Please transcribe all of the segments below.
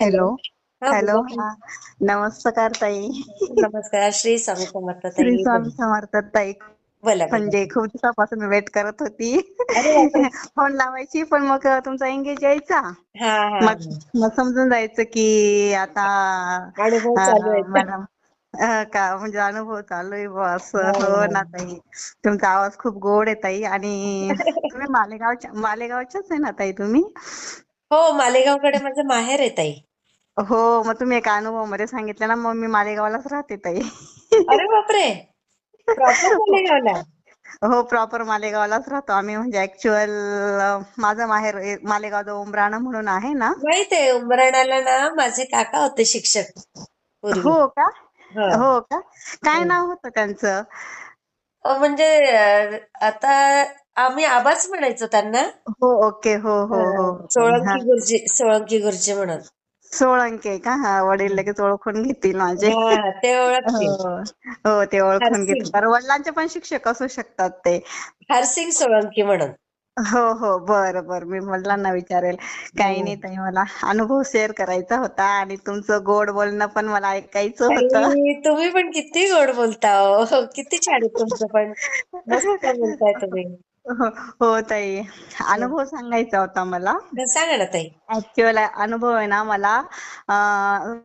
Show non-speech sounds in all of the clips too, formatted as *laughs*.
Hello. Hello हा. नमस्कार ताई. नमस्कार श्री स्वामी समर्थ श्री ताई स्वामी समर्थ ताई. म्हणजे खूप दिवसापासून वेट करत होती. *laughs* फोन लावायची पण मग तुमचा एंगेज यायचा. हा हा. मग समजून जायचं की आता मॅडम का म्हणजे अनुभव चालू आहे बुवा असं. हा हो हा. ना ताई. तुमचा आवाज खूप गोड आहे ताई. आणि *laughs* तुम्ही मालेगावच्या मालेगावच्याच आहे ना ताई तुम्ही? हो मालेगावकडे माझं माहेर आहे ताई. हो मग तुम्ही एका अनुभवमध्ये सांगितलं ना मग मी मालेगावलाच राहते ताई. अरे बापरे! प्रॉपर मालेगावला? हो प्रॉपर मालेगावलाच राहतो आम्ही. म्हणजे ऍक्च्युअल माझं माहेर मालेगाव जो उमराणा म्हणून आहे ना. माहीत आहे उंबराण्याला ना माझे काका होते शिक्षक. हो का? हो. हो का? काय हो. नाव होतं त्यांचं? म्हणजे आता आम्ही आबाच म्हणायचो त्यांना. हो ओके. हो हो हो. सोळंकी गुरुजी सोळंकी गुरुजी म्हणून. सोळंके आहे का? हा वडील लगेच ओळखून घेतील माझे. हा ते ओळखतील. हो हो ते ओळखून हरसिंग. घेतील. कारण वडिलांचे पण शिक्षक असू शकतात ते. हरसिंग सोळंकी म्हणून. हो हो बरं बरं मी वडिलांना विचारेल. काही नाही ताई मला अनुभव शेअर करायचा होता आणि तुमचं गोड बोलणं पण मला ऐकायचं होतं. ताई तुम्ही पण किती गोड बोलता हो. किती छान आहे तुमचं पण. मस्त बोलताय तुम्ही. हो हो ताई. अनुभव सांगायचा होता मला. सांगा ना ताई. ऍक्च्युअल अनुभव आहे ना मला. अं,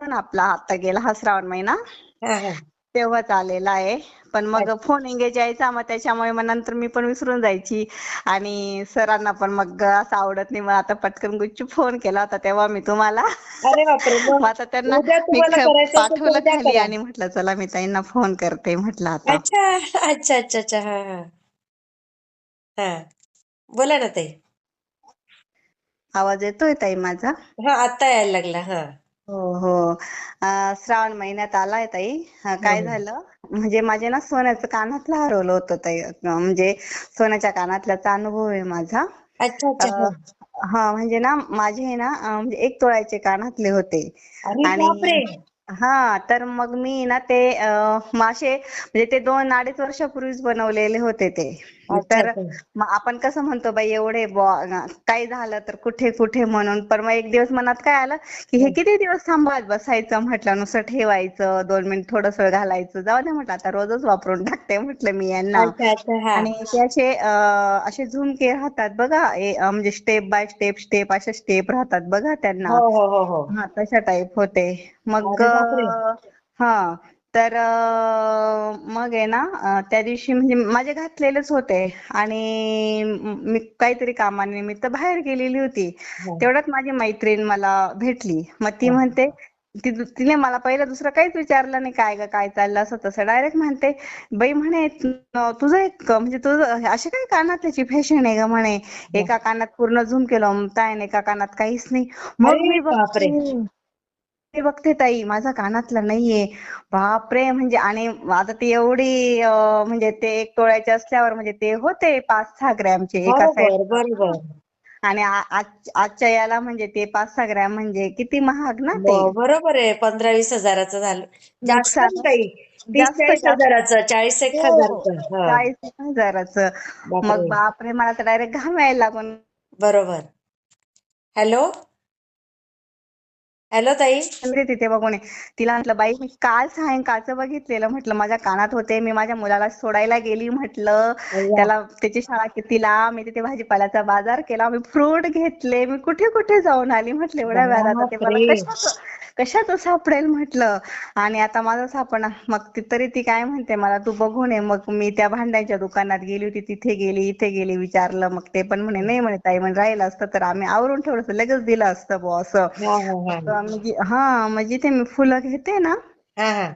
पण आपला आता गेला हा श्रावण महिना. हा हा. तेव्हाच आलेला आहे. पण मग फोन एंगेज यायचा मग त्याच्यामुळे मग नंतर मी पण विसरून जायची. आणि सरांना पण मग असं आवडत नाही मग आता पटकन गुच्चू फोन केला होता तेव्हा मी तुम्हाला. अरे बापरे मग मग आता त्यांना उद्या मी तुम्हाला ख- करायचं असेल तर पाठवलं उद्या खाली करा. आणि म्हटलं चला मी ताईंना फोन करते म्हटलं आता. अच्छा अच्छा अच्छा अच्छा हा हा. हा. बोला ना ताई. आवाज येतोय ताई माझा? हा आता यायला लागला हा. हो हो. अं, श्रावण महिन्यात आलाय ताई. अं, काय हम्म. झालं? म्हणजे माझे ना सोन्याचं कानातलं हरवलं होतं ताई. अं, म्हणजे सोन्याच्या कानातल्याचा अनुभव आहे माझा. अच्छा अच्छा हा अं, हा. म्हणजे ना माझे आहे ना अं, म्हणजे एक तोळ्याचे कानातले होते. अरे आणि बापरे! हा तर मग मी ना ते अं, मासे म्हणजे ते दोन अडीच वर्षापूर्वीच बनवलेले होते ते. तर मग आपण कसं म्हणतो बाई एवढे काही झालं तर कुठे कुठे म्हणून. पण मग एक दिवस मनात काय आलं की हे किती दिवस सांभाळत बसायचं म्हटलं नुसतं ठेवायचं दोन मिनिट थोडस घालायचं. जाऊ दे म्हटलं आता रोजच वापरून टाकते म्हटलं मी यांना. आणि ते असे झुमके राहतात बघा. म्हणजे स्टेप बाय स्टेप स्टेप असे स्टेप राहतात बघा त्यांना. हो हो हो हो. तशा टाईप होते. मग हा. तर मग आहे ना त्या दिवशी म्हणजे माझे घातलेलेच होते. आणि म- काहीतरी कामानिमित्त बाहेर गेलेली होती. हा. तेवढ्यात माझी मैत्रीण मला भेटली. मग ती हा. म्हणते ती तिने मला पहिलं दुसरं काहीच विचारलं नाही काय ग काय चाललं असं तसं. डायरेक्ट म्हणते बाई म्हणे तुझं एक म्हणजे तुझं अशी काय कानातल्याची फॅशन आहे ग म्हणे. हा. एका कानात पूर्ण झूम केलं म्हणताय आणि एका कानात काहीच नाही. मग मी बापरे बघते ताई माझा कानातला नाहीये. बापरे म्हणजे आणि आता ती एवढी अं, म्हणजे ते एक तोळ्याचे असल्यावर म्हणजे ते होते पाच सहा ग्रॅमचे एका बरोबर साईड बरोबर. आणि आ- आज- आजच्या याला म्हणजे ते पाच सहा ग्रॅम म्हणजे किती महाग ना ते. ब- बरोबर आहे पंधरा वीस हजाराचं झालं. जास्त नुकसान नाही ताई तीस जास्त चाळीस जास्त. हजाराचं चाळीस एक हो हजाराचं हा. चाळीस एक हजाराचं. बापरे. मग बापरे मला तर डायरेक्ट घाम यायला लागून. बरोबर. हॅलो? हॅलो ताई. तिथे बघून. तिला म्हटलं बाई मी काल सायंकाळचं बघितलेलं म्हटलं. माझ्या कानात होते. मी माझ्या मुलाला सोडायला गेली म्हटलं. त्याला त्याची शाळा कितीला? मी तिथे भाजीपाल्याचा बाजार केला. मी फ्रूट घेतले. मी कुठे कुठे जाऊन आली म्हटलं. एवढ्या वेळात आता ते मला बापरे कशाचं कशाचं सापडेल म्हटलं. आणि आता माझं सापडा मग ती तरी ती काय म्हणते मला तू बघून ये. मग मी त्या भांड्याच्या दुकानात गेली होती. तिथे गेली इथे गेली. विचारलं. मग ते पण म्हणे नाही म्हणे ताई म्हणे राहिलं असतं तर आम्ही आवरून ठेवलं असतं. लगेच दिलं असतं बुवा असं. हा हा हा मी जी- हा मग जिथे मी फुलं घेते ना हा हा.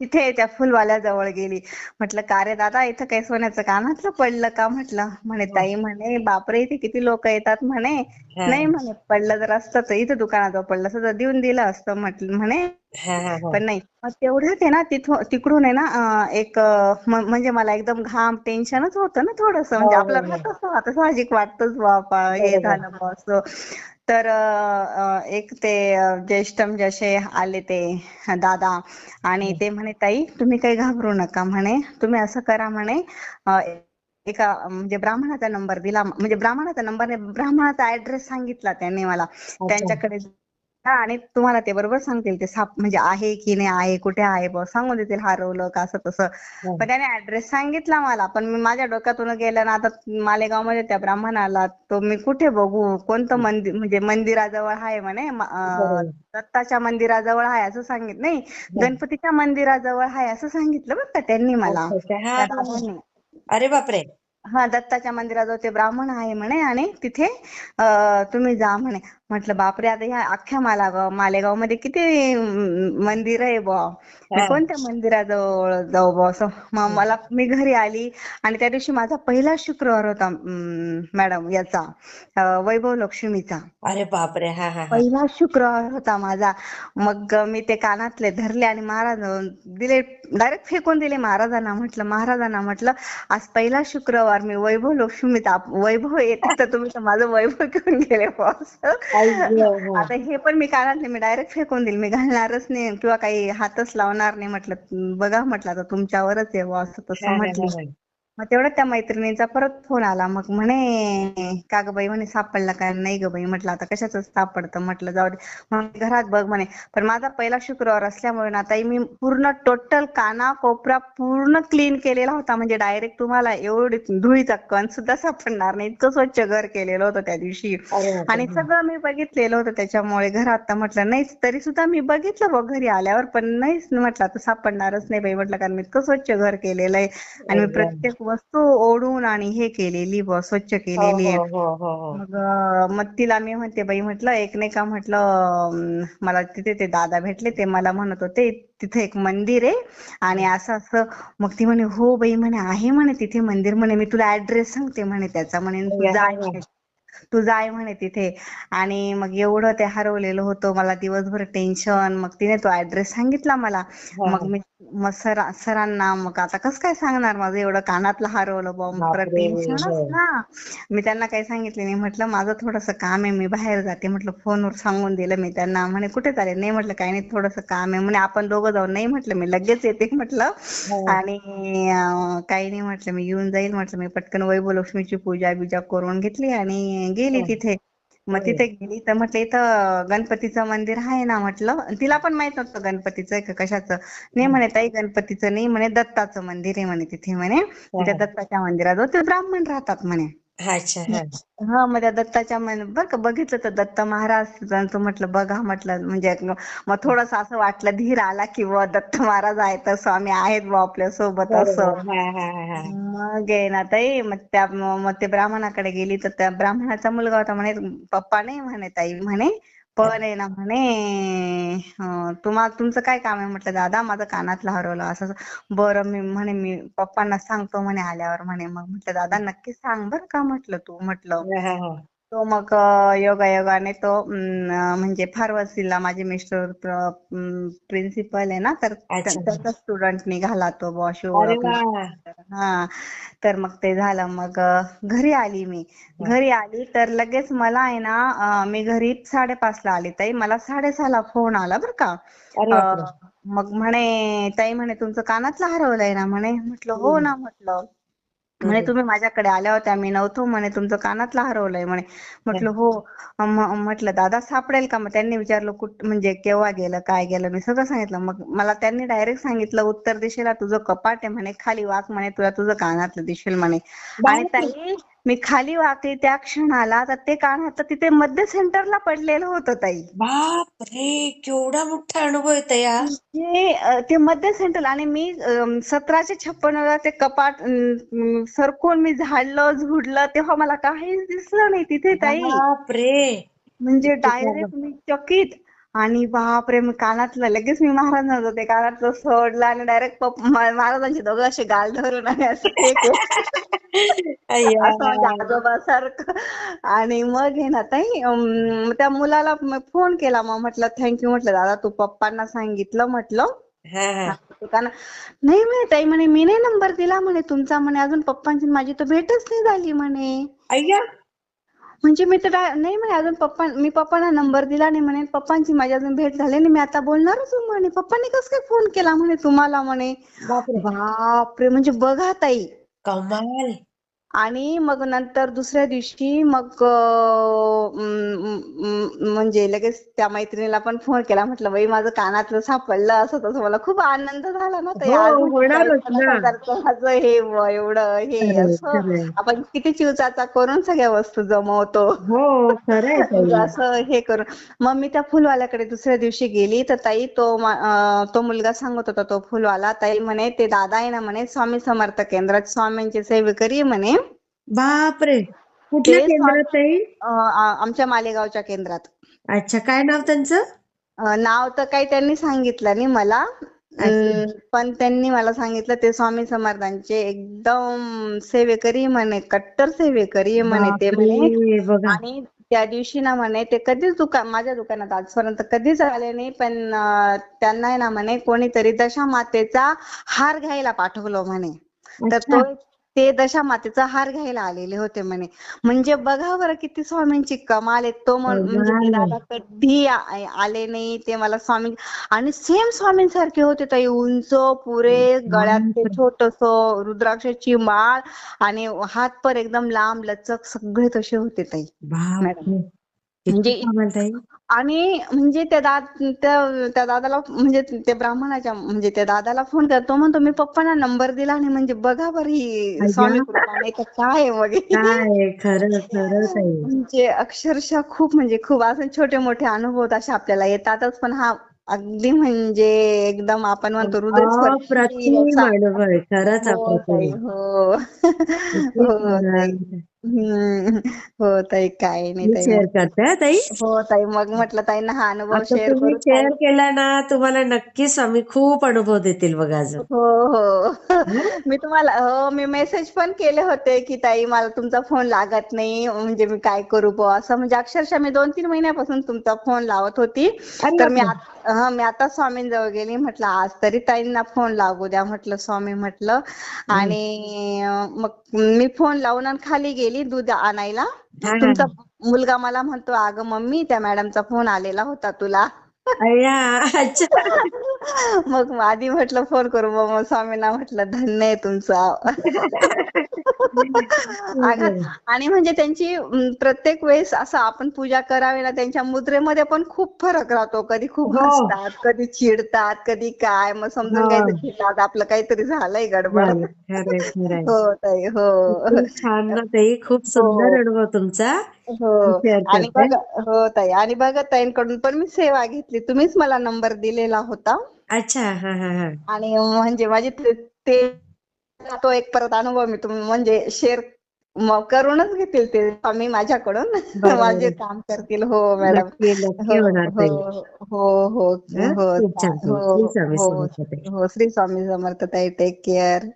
तिथे त्या फुलवाल्या जवळ गेली. म्हटलं का रे दादा इथं काही सोन्याचं कानातलं पडलं का म्हटलं? म्हणे ताई म्हणे बापरे इथे किती लोक येतात म्हणे. हा. नाही म्हणे पडलं जर असतं तर इथं दुकानाजवळ पडलं असतं तर देऊन दिलं असतं म्हटलं म्हणे. हा हा हा पण नाही. तेवढ्यात आहे ना तिथून तिकडून आहे ना एक म्हणजे मला एकदम घाम टेन्शनच होतं ना थोडस. हो म्हणजे हो आपल्याला हो आता साहजिक वाटतच बापा हे झालं असं. तर एक ते अं, ज्येष्ठ म्हणजे असे आले ते दादा आणि ते म्हणे ताई तुम्ही काही घाबरू नका म्हणे. तुम्ही असं करा म्हणे एका म्हणजे ब्राह्मणाचा नंबर दिला म्हणजे ब्राह्मणाचा नंबर नाही ब्राह्मणाचा ऍड्रेस सांगितला त्यांनी मला. त्यांच्याकडे हा आणि तुम्हाला ते बरोबर सांगतील ते साप म्हणजे आहे की नाही आहे कुठे आहे बुवा सांगून देतील हरवलं का असं तसं. हा. पण त्याने ऍड्रेस सांगितला मला पण मी माझ्या डोक्यातून गेलं ना आता मालेगावमध्ये त्या ब्राह्मणाला तो मी कुठे बघू? कोणतं मंदिर म्हणजे मंदिराजवळ आहे म्हणे. दत्ताच्या मंदिराजवळ आहे असं सांगितलं नाही गणपतीच्या मंदिराजवळ आहे असं सांगितलं बरं का त्यांनी मला. हा. अरे बापरे! हा दत्ताच्या मंदिराजवळ ते ब्राह्मण आहे म्हणे आणि तिथे तुम्ही जा म्हणे. म्हटलं बापरे आता ह्या अख्ख्या मालेगाव मालेगावमध्ये किती मंदिर आहे बुवा. मी. कोणत्या मंदिराजवळ जाऊ बुवा असं? मग मला मी घरी आली आणि त्या दिवशी माझा पहिला शुक्रवार होता मॅडम याचा अं, वैभव लक्ष्मीचा. अरे बापरे हा हा हा. पहिला शुक्रवार होता माझा. मग मी ते कानातले धरले आणि महाराज दिले डायरेक्ट फेकून दिले महाराजांना. म्हटलं महाराजांना म्हटलं आज पहिला शुक्रवार मी वैभव लक्ष्मीचा वैभव येते तर तुम्ही तर माझं वैभव घेऊन गेले हो. आता हे पण मी कानातले मी डायरेक्ट फेकून दिले मी घालणारच नाही किंवा काही हातच लावणार नाही म्हटलं. बघा म्हटलं आता तुमच्यावरच आहे असं हा, तसं हा, म्हटली. हा, हा. मग तेवढ्यात त्या मैत्रिणीचा परत फोन आला. मग म्हणे का ग बाई म्हणे सापडला काय? नाही ग बाई म्हटलं आता कशाच सापडतं? म्हटलं जाऊ दे. मग घरात बघ म्हणे. पण माझा पहिला शुक्रवार असल्यामुळे ना ताई मी पूर्ण टोटल काना कोपरा पूर्ण क्लीन केलेला होता. म्हणजे डायरेक्ट तुम्हाला एवढी धुळीचा कण सुद्धा सापडणार नाही. इतकं स्वच्छ घर केलेलं होतं त्या दिवशी. आणि सगळं मी बघितलेलं होतं त्याच्यामुळे घरात. तर म्हटलं नाहीच तरी सुद्धा मी बघितलं बघ घरी आल्यावर पण नाहीच म्हटलं आता सापडणारच नाही बाई म्हटलं कारण मी इतकं स्वच्छ घर केलेलं आहे. आणि मी. प्रत्येक वस्तू ओढून आणि हे केलेली स्वच्छ केलेली आहे हो हो हो हो. मग मग तिला मी म्हणते बाई म्हटलं एक नाही का म्हटलं मला तिथे ते दादा भेटले ते मला म्हणत होते तिथे एक मंदिर आहे. आणि असं असं मग ती म्हणे हो बाई म्हणे आहे म्हणे तिथे मंदिर. म्हणे मी तुला ऍड्रेस सांगते म्हणे त्याचा म्हणे तू जा. म्हणे तू जाय म्हणे तिथे. आणि मग एवढं ते हरवलेलं होतं. मला दिवसभर टेन्शन मग तिने तो ऍड्रेस सांगितला मला. मग. मी मग सर सरांना मग आता कसं काय सांगणार माझं? एवढं कानातलं हरवलं बापरे, टेन्शनच. ना. मी त्यांना काही सांगितले नाही. म्हटलं माझं थोडंसं काम आहे. मी बाहेर जाते. म्हटलं फोनवर सांगून दिलं मी त्यांना. म्हणे कुठे चालले? नाही म्हटलं काही नाही. थोडंसं काम आहे. म्हणे आपण दोघं जाऊ नाही म्हटलं मी लगेच येते. *laughs* म्हटलं. हा. आणि काही नाही म्हटलं मी येऊन जाईल. म्हटलं मी पटकन वैभव लक्ष्मीची पूजा बिजा करून घेतली आणि गेली हा. तिथे मग. तिथे गेली तर म्हटलं इथं गणपतीचं मंदिर आहे ना म्हटलं तिला पण माहीत नव्हतं गणपतीचं आहे का कशाचं नाही म्हणे ताई गणपतीचं नाही म्हणे दत्ताचं मंदिर आहे म्हणे तिथे म्हणे त्या हा. दत्ताच्या मंदिराजवळ ते ब्राह्मण राहतात म्हणे अच्छा हा मग त्या दत्ताच्या मन बरं का बघितलं तर दत्त महाराज त्यांचं म्हटलं बघा म्हटलं म्हणजे मग थोडस असं वाटलं धीर आला की बुवा दत्त महाराज आहेत तर स्वामी आहेत बुवा आपल्यासोबत असं. हा हा हा हा. मग आहे ना ताई मग त्या मग ते ब्राह्मणाकडे गेली तर त्या ब्राह्मणाचा मुलगा होता म्हणे पप्पा नाही म्हणे ताई म्हणे पण आहे ना म्हणे तुम्हाला तुम्हा तुमचं काय काम आहे? म्हटलं दादा माझं कानातलं हरवलं. असं बरं मी म्हणे मी पप्पांना सांगतो म्हणे आल्यावर म्हणे. मग म्हटलं दादा नक्की सांग बर का? म्हटलं तू म्हटलं. तो मग योगायोगाने तो म्हणजे फार्मसीला माझे मिस्टर प्रिन्सिपल आहे ना तर. त्याचा स्टुडंट निघाला तो वा. हा तर मग ते झालं. मग घरी आली मी. घरी आली तर लगेच मला आहे ना मी घरी साडेपाचला आली. ताई मला साडेसहाला फोन आला बरं का. मग म्हणे ताई म्हणे तुमचं कानातलं हरवलंय ना म्हणे. म्हटलं हो. ना म्हटलं. म्हणे तुम्ही माझ्याकडे आल्या होत्या मी नव्हतो म्हणे तुमचं कानातलं हरवलंय म्हणे. म्हटलं हो म्हटलं दादा सापडेल का? मग त्यांनी विचारलं कुठ म्हणजे केव्हा गेलं काय गेलं? मी सगळं सांगितलं. मग मला त्यांनी डायरेक्ट सांगितलं उत्तर दिशेला तुझं कपाट आहे म्हणे खाली वाक म्हणे तुला तुझं कानातलं दिसेल म्हणे. आणि. ताई मी खाली वाकली त्या क्षणाला तर ते कानातलं तिथे मध्य सेंटरला पडलेलं होतं ताई. बाप रे केवढा मोठा अनुभव येतो या ते मध्य सेंटर आणि मी अं, सतराशे छप्पनला ते कपाट अं, सरकून मी झाडलं झुडलं तेव्हा मला काहीच दिसलं नाही तिथे ताई. बाप रे म्हणजे डायरेक्ट मी चकित आणि बापरे मी कानातलं लगेच मी महाराजांचं ते कानातलं सोडलं आणि डायरेक्ट महाराजांचे दोघं असे गाल धरून आणि असं म्हणजे आजोबासारखं. आणि मग हे ना ताई त्या मुलाला फोन केला मग म्हटलं थँक्यू म्हटलं दादा तू पप्पांना सांगितलं म्हटलं. नाही म्हणे ताई म्हणे मी नाही नंबर दिला म्हणे तुमचा म्हणे अजून पप्पांची माझी तर भेटच नाही झाली म्हणे. म्हणजे मी तर डाय- नाही म्हणे अजून पप्पा मी पप्पांना नंबर दिला नाही म्हणे. पप्पांची माझी अजून भेट झाली नाही. मी आता बोलणारच हूं म्हणे. पप्पांनी कसं काय फोन केला म्हणे तुम्हाला म्हणे? बापरे. बापरे. म्हणजे बघा ताई. कमाल. आणि मग नंतर दुसऱ्या दिवशी मग म्हणजे लगेच त्या मैत्रिणीला पण फोन केला. म्हटलं बाई माझं कानातलं सापडलं असं तसं. मला खूप आनंद झाला ना हो, माझं हे व एवढं हे असं. आपण किती चिवचाचा करून सगळ्या वस्तू जमवतो. हो *laughs* असं हे करून. मग मी त्या फुलवाल्याकडे दुसऱ्या दिवशी गेली. तर ताई तो तो मुलगा सांगत होता तो फुलवाला. ताई म्हणे ते दादा आहे ना म्हणे स्वामी समर्थ केंद्रात. स्वामींचे सेवेकरी म्हणे. बापरे. कुठल्या ते केंद्रात ताई? अं, आ- आमच्या मालेगावच्या केंद्रात. अच्छा काय नाव त्यांचं? अं, नाव तर काही त्यांनी सांगितलं नाही मला. अच्छा. अं, पण त्यांनी मला सांगितलं ते स्वामी समर्थांचे एकदम सेवेकरी म्हणे कट्टर सेवेकरी म्हणे ते म्हणे. बापरे बघा. आणि त्या दिवशी ना म्हणे ते कधीच दुकान माझ्या दुकानात आजपर्यंत कधीच आले नाही पण अं, त्यांना आहे ना म्हणे कोणीतरी दशामातेचा हार घ्यायला पाठवलं म्हणे. तर अच्छा. तो ते दशामातेचा हार घ्यायला आलेले होते म्हणे. म्हणजे बघा बरं किती स्वामींची कमाल आहे. तो म्हण- म्हणजे. दादा कधी आले नाही ते मला स्वामी आणि सेम स्वामींसारखे होते ताई. उंच पुरे गळ्यात ते. छोटस रुद्राक्षाची माळ आणि हात पर एकदम लांब लचक सगळे तसे होते ताई. म्हणजे आणि म्हणजे त्या दाद त्या त्या दादाला म्हणजे ते ब्राह्मणाच्या म्हणजे त्या दादाला फोन करतो म्हणतो मी पप्पांना नंबर दिला आणि म्हणजे बघा बरं ही. स्वामी काय *laughs* ताई. म्हणजे अक्षरशः खूप म्हणजे खूप असं छोटे मोठे अनुभव असे आपल्याला येतातच पण हा अगदी म्हणजे एकदम आपण म्हणतो आहे. खरंच हो *laughs* हम्म. हो ताई काय नाही मी ताई शेअर मग. करते हा ताई? हो ताई मग म्हटलं ताईंना हा अनुभव आता शेअर तुम्ही करू ताई. शेअर केला ना तुम्हाला नक्की स्वामी खूप अनुभव देतील बघा अजून. हो हो. हं? *laughs* मी तुम्हाला हो मी मेसेज पण केले होते की ताई मला तुमचा फोन लागत नाही म्हणजे मी काय करू बुवा? असं म्हणजे अक्षरशः मी दोन तीन महिन्यापासून तुमचा फोन लावत होती. अरे तर मी बापरे. आत- हं, मी आता स्वामींजवळ गेली. म्हटलं आज तरी ताईंना फोन लागू द्या. म्हटलं स्वामी म्हटलं. आणि मग मी फोन लावून आणि खाली गेली दूध आणायला. तुमचा मुलगा मला म्हणतो अगं मम्मी त्या मॅडमचा फोन आलेला होता तुला. मग आधी म्हटलं फोन करू. मग स्वामींना म्हटलं धन्य आहे तुमचं. *laughs* आणि म्हणजे त्यांची प्रत्येक वेळेस असं आपण पूजा करावी ना त्यांच्या मुद्रेमध्ये पण खूप फरक राहतो. कधी खूप हो. हसतात कधी चिडतात कधी काय. मग समजून हो. घ्यायचं की आज आपलं काहीतरी झालंय गडबड. हो ताई हो. खूप छान ताई खूप सुंदर अनुभव तुमचा. हो. आणि बघा हो ताई आणि बघा ताईंकडून पण मी सेवा घेतली. तुम्हीच मला नंबर दिलेला होता. अच्छा हा हा हा. आणि म्हणजे माझे ते ते- एक परत अनुभव मी तुम म्हणजे शेअर करूनच घेतील ते स्वामी माझ्याकडून. माझे काम करतील हो मॅडम हो हो हो हो हं? हो. हो श्री स्वामी समर्थ ताई टेक केअर